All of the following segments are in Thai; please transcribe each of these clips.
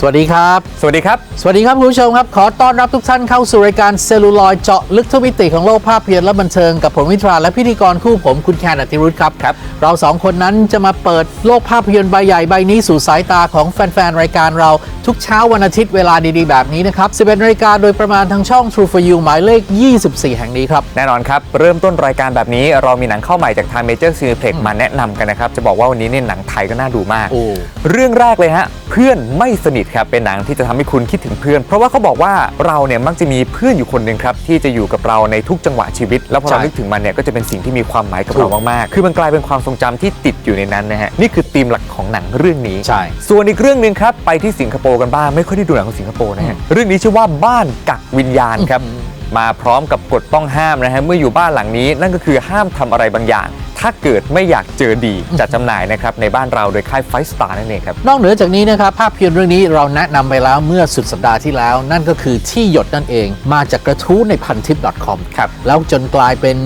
สวัสดีครับ สวัสดีครับ สวัสดีครับคุณผู้ชมครับ ขอต้อนรับทุกท่านเข้าสู่รายการเซลลูลอยด์เจาะลึกทุกมิติของโลกภาพยนตร์และบันเทิงกับผมวิทราและพิธีกรคู่ผมคุณแคนอติรุธครับครับ เราสองคนนั้นจะมาเปิดโลกภาพยนตร์ใบใหญ่ใบนี้สู่สายตาของแฟนๆ รายการเราทุกเช้าวันอาทิตย์เวลาดีๆ แบบนี้นะครับ 11นาฬิกาโดยประมาณทางช่อง True for You หมายเลข 24 แห่งนี้ครับ แน่นอนครับ เริ่มต้นรายการแบบนี้เรามีหนังเข้าใหม่จากทางเมเจอร์ซีนิเพล็กมาแนะนำกันนะครับจะบอกว่าวันนี้เนี่ยหนังไทยก็น่าดูมาก โอ้ เรื่องแรกเลยฮะเพื่อนไม่สนิทครับเป็นหนังที่จะทำให้คุณคิดถึงเพื่อน เพราะว่าเขาบอกว่าเราเนี่ยมักจะมีเพื่อนอยู่คนหนึ่งครับที่จะอยู่กับเราในทุกจังหวะชีวิต แล้วพอเราใช่นึกถึงมันเนี่ยก็จะเป็นสิ่งที่มีความหมายกับถูเรากมากๆ คือมันกลายเป็นความทรงจำที่ติดอยู่ในนั้นนะฮะนี่คือธีมหลักของหนังเรื่องนี้ใช่ส่วนอีกเรื่องหนึ่งครับไปที่สิงคโปร์กันบ้างไม่ค่อยได้ดูหนังของสิงคโปร์นะฮะเรื่องนี้ชื่อว่าบ้านกักวิญญาณครับมาพร้อมกับกฎต้องห้ามนะฮะเมื่ออยู่บ้านหลังนี้นั่นก็คือห้ามทำอะไรบางอย่าง ถ้าเกิดไม่อยากเจอดีจัดจำหน่ายนะครับในบ้านเราโดยค่ายไฟสตาร์นั่นเองครับ นอกเหนือจากนี้นะครับภาพยนตร์เรื่องนี้เราแนะนำไปแล้วเมื่อสุดสัปดาห์ที่แล้ว นั่นก็คือที่หยดนั่นเอง มาจากกระทู้ในพันทิป .com ครับแล้วจนกลายเป็น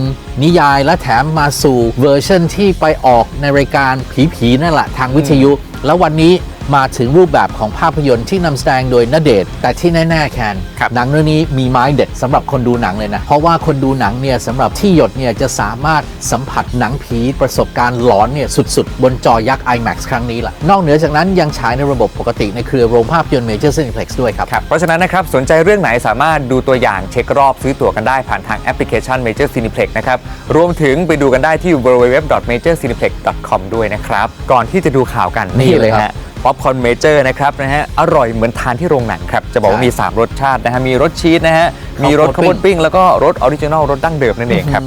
นิยายและแถมมาสู่เวอร์ชันที่ไปออกในรายการผีๆนั่นแหละทางวิทยุ แล้ววันนี้ มาถึงรูปแบบของภาพยนตร์ที่นำแสดงโดยณเดชน์แต่ที่แน่ ๆ แคนครับ หนังเรื่องนี้มีไม้เด็ดสำหรับคนดูหนังเลยนะ เพราะว่าคนดูหนังเนี่ยสำหรับที่หยดเนี่ยจะสามารถสัมผัสหนังผีประสบการณ์หลอนเนี่ยสุด ๆ บนจอยักษ์ IMAX ครั้งนี้แหละนอกเหนือจากนั้นยังฉายในระบบปกติในเครือโรงภาพยนตร์ Major Cineplex ด้วยครับเพราะฉะนั้นนะครับสนใจเรื่องไหนสามารถดูตัวอย่างเช็ครอบซื้อตั๋วกันได้ผ่านทางแอปพลิเคชัน Major Cineplex นะครับรวมถึงไปดูกันได้ที่ www.majorcineplex.com ด้วยนะครับ ก่อนที่จะดูข่าวกันนี่เลยครับฮะ ป๊อปคอร์นเมเจอร์นะครับนะฮะอร่อยเหมือนทานที่โรงหนังครับจะบอกว่าใช่มี 3 รสชาตินะฮะมีรสชีสนะฮะมีรสข้าข้าววโพโพดดปิ้ปิ้งงแล้วก็รสออริจินอลรสดั้งเดิมนั่นเองครับ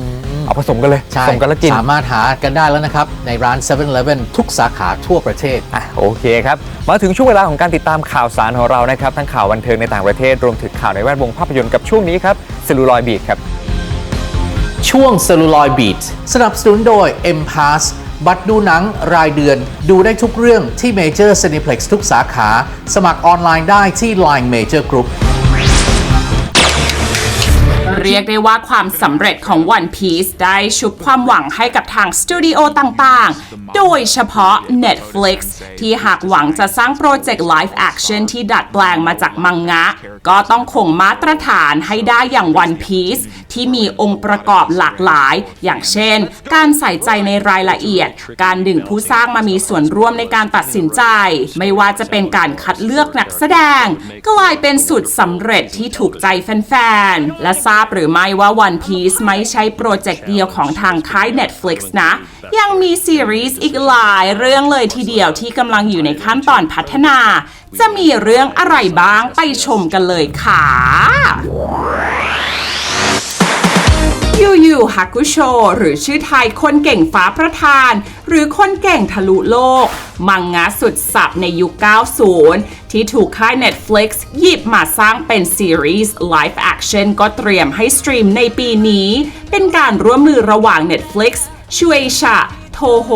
เอาผสมกันเลยใช่ผสมกันแล้วกิน สามารถหากันได้แล้วนะครับ ในร้าน 7-Eleven ทุกสาขาทั่วประเทศ อะโอเคครับ มาถึงช่วงเวลาของการติดตามข่าวสารของเรานะครับ ทั้งข่าวบันเทิงในต่างประเทศ รวมถึงข่าวในแวดวงภาพยนตร์กับช่วงนี้ครับเซลูลอยบีดครับ ช่วง Celluloid Beat สนับสนุนโดย M Pass บัตรดูหนังรายเดือน ดูได้ทุกเรื่องที่ Major Cineplex ทุกสาขา สมัครออนไลน์ได้ที่ Line Major Group เรียกได้ว่าความสำเร็จของ One Piece ได้ชุบความหวังให้กับทางสตูดิโอต่างๆ โดยเฉพาะ Netflix ที่หากหวังจะสร้างโปรเจกต์ Live Action ที่ดัดแปลงมาจากมังงะ ก็ต้องคงมาตรฐานให้ได้อย่าง One Piece ที่มีองค์ประกอบหลากหลาย อย่างเช่น การใส่ใจในรายละเอียด การดึงผู้สร้างมามีส่วนร่วมในการตัดสินใจ ไม่ว่าจะเป็นการคัดเลือกนักแสดง กลายเป็นสุดสำเร็จที่ถูกใจแฟนๆ และทราบหรือไม่ว่า One Piece ไม่ใช่โปรเจกต์เดียวของทางค่าย Netflix นะ ยังมีซีรีส์อีกหลายเรื่องเลยทีเดียวที่กำลังอยู่ในขั้นตอนพัฒนา จะมีเรื่องอะไรบ้างไปชมกันเลยค่ะ ยูยูฮากุโช หรือชื่อไทยคนเก่งฟ้าประธาน หรือคนเก่งทะลุโลก มังงะสุดสับในยุค 90 ที่ถูกค่าย Netflix หยิบมาสร้างเป็นซีรีส์ Live Action ก็เตรียมให้สตรีมในปีนี้ เป็นการร่วมมือระหว่าง Netflix ชูเอชาโทโฮ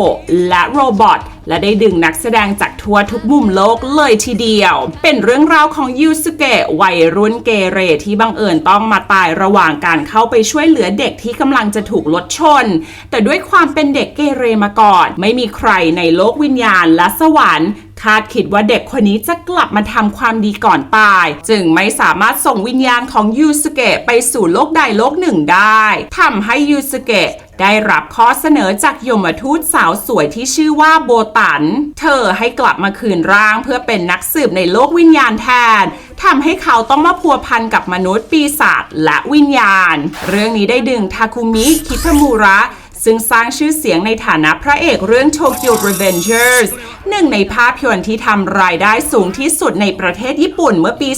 และโรบอท และได้ดึงนักแสดงจากทั่วทุกมุมโลกเลยทีเดียว เป็นเรื่องราวของยูสุเกะวัยรุ่นเกเรที่บังเอิญต้องมาตายระหว่างการเข้าไปช่วยเหลือเด็กที่กำลังจะถูกรถชน แต่ด้วยความเป็นเด็กเกเรมาก่อน ไม่มีใครในโลกวิญญาณและสวรรค์คาดคิดว่าเด็กคนนี้จะกลับมาทำความดีก่อนตาย จึงไม่สามารถส่งวิญญาณของยูสเกะไปสู่โลกใดโลกหนึ่งได้ทำให้ยูสเกะ ได้รับข้อเสนอจากยมทูตสาวสวยที่ชื่อว่าโบตัน เธอให้กลับมาคืนร่างเพื่อเป็นนักสืบในโลกวิญญาณแทนทำให้เขาต้องมาพัวพันกับมนุษย์ปีศาจและวิญญาณ เรื่องนี้ได้ดึงทาคุมิ คิทามูระ ซึ่งสร้างชื่อเสียงในฐานะพระเอกเรื่อง Tokyo Revengers หนึ่งในภาพยนตร์ที่ทำรายได้สูงที่สุดในประเทศญี่ปุ่นเมื่อปี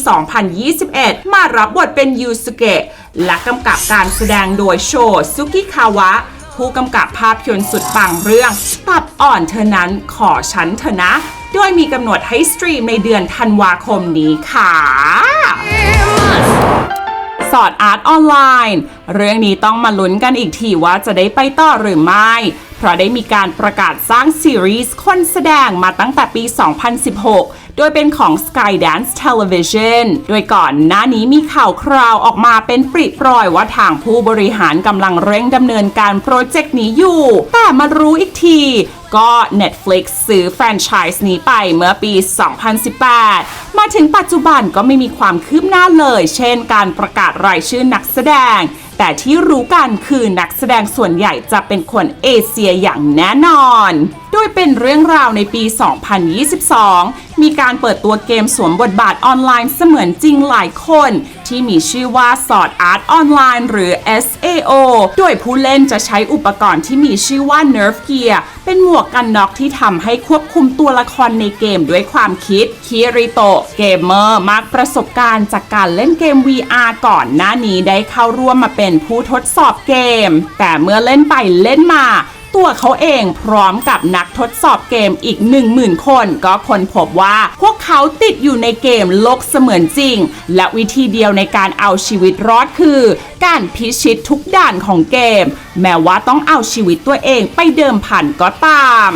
2021 มารับบทเป็นยูสุเกะและกำกับการแสดงโดยโชซุกิคาวะ ผู้กำกับภาพยนตร์สุดปังเรื่อง ตับอ่อนเธอนั้นขอฉันเถอนะ โดยมีกำหนดให้สตรีมในเดือนธันวาคมนี้ค่ะ สอดอาร์ตออนไลน์ เรื่องนี้ต้องมาลุ้นกันอีกทีว่าจะได้ไปต่อหรือไม่ เพเพราะได้มีการประกาศสร้างซีรีส์คนแสดงมาตั้งแต่ปี 2016 โดยเป็นของ Skydance Television โดยก่อนหน้านี้มีข่าวคราวออกมาเป็นปริปรอยว่าทางผู้บริหารกำลังเร่งดำเนินการโปรเจกต์นี้อยู่ แต่มารู้อีกทีก็ Netflix ซื้อแฟรนไชส์นี้ไปเมื่อปี 2018 มาถึงปัจจุบันก็ไม่มีความคืบหน้าเลย เช่นการประกาศรายชื่อนักแสดง แต่ที่รู้กันคือนักแสดงส่วนใหญ่จะเป็นคนเอเชียอย่างแน่นอน โดยเป็นเรื่องราวในปี 2022 มีการเปิดตัวเกมสวมบทบาทออนไลน์เสมือนจริงหลายคน ที่มีชื่อว่า Sword Art Online หรือ SAO โดยผู้เล่นจะใช้อุปกรณ์ที่มีชื่อว่า Nerf Gear เป็นหมวกกันน็อกที่ทำให้ควบคุมตัวละครในเกมด้วยความคิด คิริโตะเกมเมอร์มากประสบการณ์จากการเล่นเกม VR ก่อนหน้านี้ได้เข้าร่วมมาเป็นผู้ทดสอบเกม แต่เมื่อเล่นไปเล่นมา ตัวเขาเองพร้อมกับนักทดสอบเกมอีก 10,000 คน ก็ค้นพบว่า พวกเขาติดอยู่ในเกมโลกเสมือนจริง และวิธีเดียวในการเอาชีวิตรอดคือ การพิชิตทุกด่านของเกม แม้ว่าต้องเอาชีวิตตัวเองไปเดิมพันก็ตาม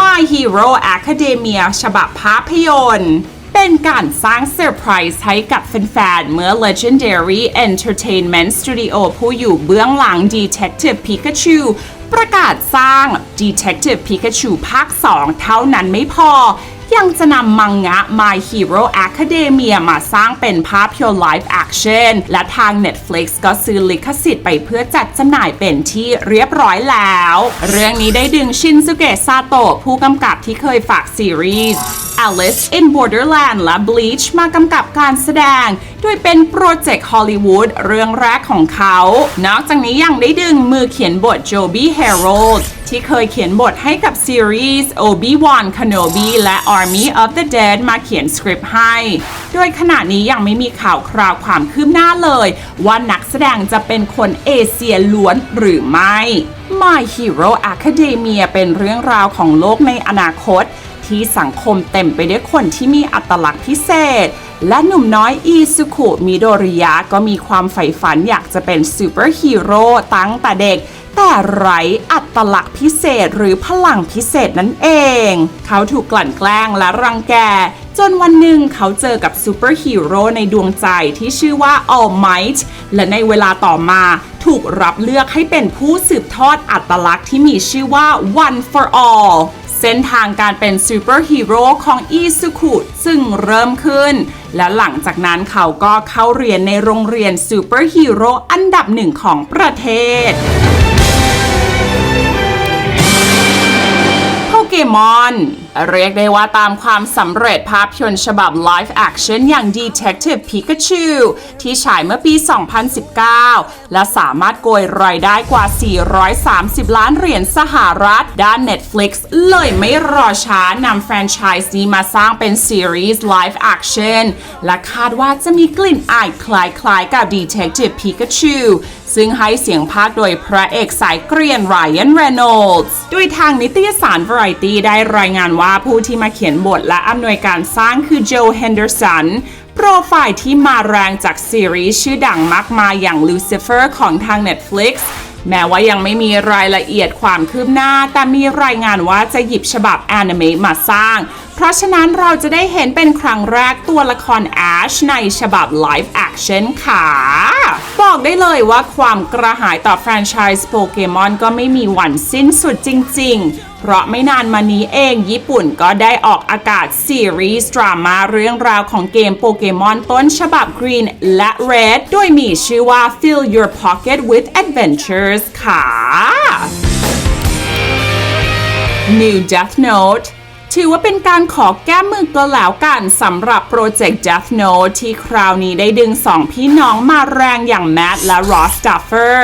My Hero Academia ฉบับภาพยนตร์ เป็นการสร้างเซอร์ไพรส์ให้กับแฟนๆ เมื่อ Legendary Entertainment Studio ผู้อยู่เบื้องหลัง Detective Pikachu ประกาศสร้าง Detective Pikachu ภาค 2 เท่านั้นไม่พอ ยังจะนำมังงะ My Hero Academia มาสร้างเป็นภาพยนตร์ Live Action และทาง Netflix ก็ซื้อลิขสิทธิ์ไปเพื่อจัดจำหน่ายเป็นที่เรียบร้อยแล้ว เรื่องนี้ได้ดึงชินซุเกะซาโตะผู้กำกับที่เคยฝากซีรีส์ Alice in Borderland และ Bleach มากำกับการแสดง โดยเป็นโปรเจกต์ฮอลลีวูดเรื่องแรกของเขา นอกจากนี้ยังได้ดึงมือเขียนบทโจบี้เฮโรดที่เคยเขียนบทให้กับซีรีส์ Obi-Wan Kenobi และ Army of the Dead มาเขียนสคริปต์ให้ โดยขณะนี้ยังไม่มีข่าวคราวความคืบหน้าเลย ว่านักแสดงจะเป็นคนเอเชียล้วนหรือไม่ My Hero Academia เป็นเรื่องราวของโลกในอนาคต ที่สังคมเต็มไปด้วยคนที่มีอัตลักษณ์พิเศษ และหนุ่มน้อยอีซุคุมิโดริยะก็มีความใฝ่ฝันอยากจะเป็นซูเปอร์ฮีโร่ตั้งแต่เด็กแต่ไร้อัตลักษณ์พิเศษหรือพลังพิเศษนั่นเอง เขาถูกกลั่นแกล้งและรังแก จนวันหนึ่งเขาเจอกับซูเปอร์ฮีโร่ในดวงใจที่ชื่อว่า All Might และในเวลาต่อมาถูกรับเลือกให้เป็นผู้สืบทอดอัตลักษณ์ที่มีชื่อว่า One for All เส้นทางการเป็นซูเปอร์ฮีโร่ของอีซุคุซึ่งเริ่มขึ้น และหลังจากนั้นเขาก็เข้าเรียนในโรงเรียนซูเปอร์ฮีโร่อันดับหนึ่งของประเทศโปเกมอน เรียกได้ว่าตามความสำเร็จภาพยนตร์ฉบับ Live Action อย่าง Detective Pikachu ที่ฉายเมื่อปี 2019 และสามารถโกยรายได้กว่า 430 ล้านเหรียญสหรัฐ ด้าน Netflix เลยไม่รอช้านำแฟรนไชส์นี้มาสร้างเป็นซีรีส์ Live Action และคาดว่าจะมีกลิ่นอายคล้ายๆกับ Detective Pikachu ซึ่งให้เสียงภาคโดยพระเอกสายเกรียน Ryan Reynolds ด้วยทางนิตยสาร Variety ได้รายงานว่าผู้ที่มาเขียนบทและอำนวยการสร้างคือโจเฮนเดอร์สันโปรไฟล์ที่มาแรงจากซีรีส์ชื่อดังมากมายอย่าง Lucifer ของทาง Netflix แม้ว่ายังไม่มีรายละเอียดความคืบหน้า แต่มีรายงานว่าจะหยิบฉบับแอนิเมะมาสร้าง เพราะฉะนั้นเราจะได้เห็นเป็นครั้งแรกตัวละครแอชในฉบับ Live Action ค่ะ บอกได้เลยว่าความกระหายต่อแฟรนไชส์โปเกมอนก็ไม่มีวันสิ้นสุดจริง ๆ เพราะไม่นานมานี้เองญี่ปุ่นก็ได้ออกอากาศซีรีส์ดราม่าเรื่องราวของเกมโปเกมอนต้นฉบับ Green และ Red โดยมีชื่อว่า Fill Your Pocket with Adventures ค่ะ New Death Note ถือว่าเป็นการขอแก้มือก็แล้วกันสำหรับโปรเจกต์ Death Note ที่คราวนี้ได้ดึงสองพี่น้องมาแรงอย่างแม t และ Ross Duffer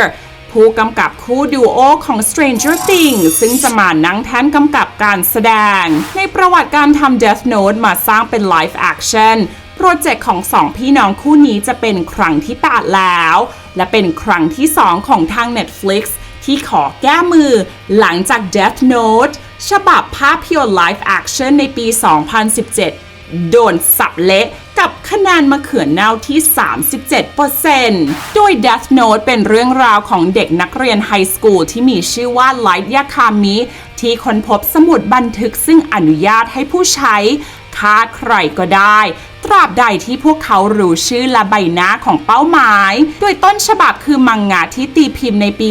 ผู้กำกับคู่ดูโอของ Stranger Things ซึ่งจะมานั่งแท่นกำกับการแสดง ในประวัติการทำ Death Note มาสร้างเป็น Live Action โปรเจกต์ของสองพี่น้องคู่นี้จะเป็นครั้งที่ 8 แล้ว และเป็นครั้งที่ 2 ของทาง Netflix ที่ขอแก้มือหลังจาก Death Note ฉบับภาพยนตร์ Live Action ในปี 2017 โดนสับเละ กับคะแนนมะเขือเน่าที่ 37%โดย Death Note เป็นเรื่องราวของเด็กนักเรียนไฮสคูลที่มีชื่อว่าไลท์ยาคามิที่ค้นพบสมุดบันทึกซึ่งอนุญาตให้ผู้ใช้ฆ่าใครก็ได้ ตราบใดที่พวกเขารู้ชื่อและใบหน้าของเป้าหมาย โดยต้นฉบับคือมังงะที่ตีพิมพ์ในปี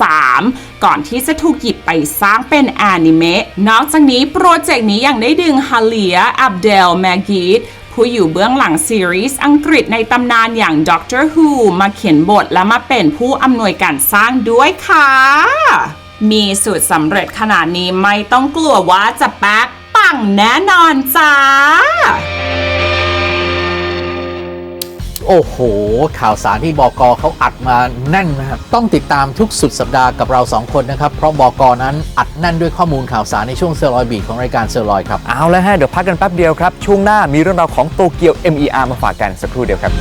2003 ก่อนที่จะถูกหยิบไปสร้างเป็นแอนิเมะ นอกจากนี้โปรเจกต์นี้ยังได้ดึงฮาเลีย อับเดล แมกกีด ผู้อยู่เบื้องหลังซีรีส์อังกฤษในตำนานอย่าง Doctor Who มาเขียนบทและมาเป็นผู้อำนวยการสร้างด้วยค่ะ มีสูตรสำเร็จขนาดนี้ไม่ต้องกลัวว่าจะแป๊กปังแน่นอนจ้า โอ้โห ข่าวสารที่บกเขาอัดมาแน่นนะครับ ต้องติดตามทุกสุดสัปดาห์กับเราสองคนนะครับ เพราะบกนั้นอัดแน่นด้วยข้อมูลข่าวสารในช่วงเซอร์ลอยบีของรายการเซอร์ลอยครับ เอาแล้วฮะ เดี๋ยวพักกันแป๊บเดียวครับ ช่วงหน้ามีเรื่องราวของโตเกียว MER มาฝากกันสักครู่เดียวครับ